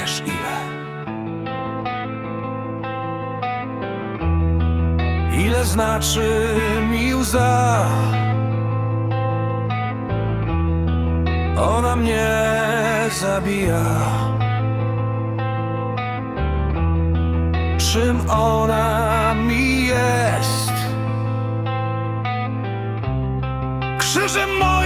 wiesz ile. Ile znaczy mi łza? Ona mnie zabija. Czym ona mi jest? Krzyżem moim.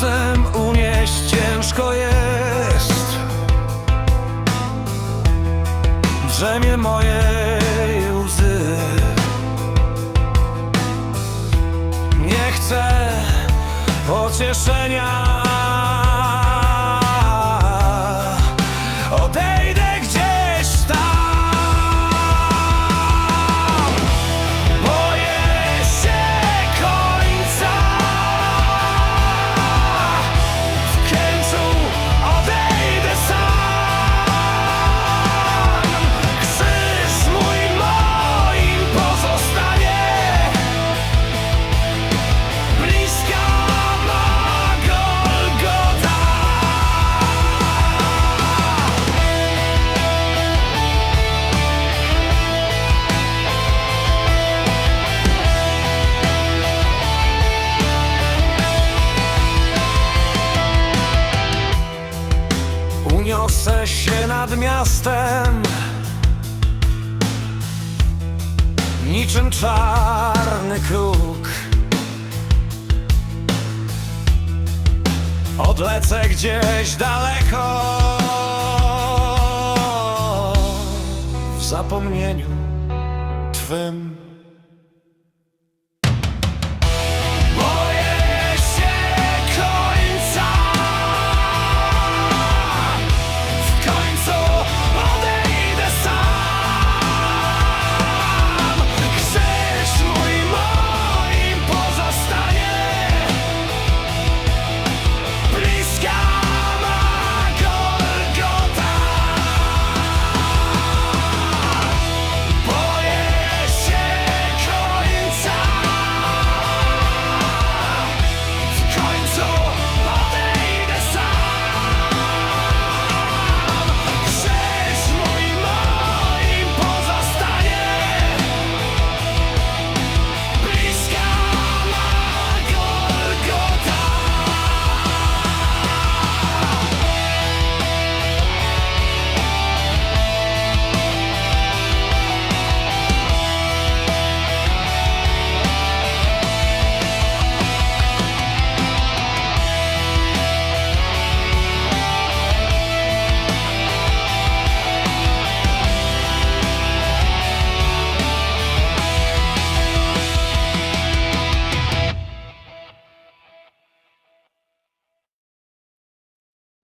Czasem unieść ciężko jest. Brzemię mojej łzy. Nie chcę pocieszenia Uniosę się nad miastem. Niczym czarny kruk. Odlecę gdzieś daleko. W zapomnieniu Twym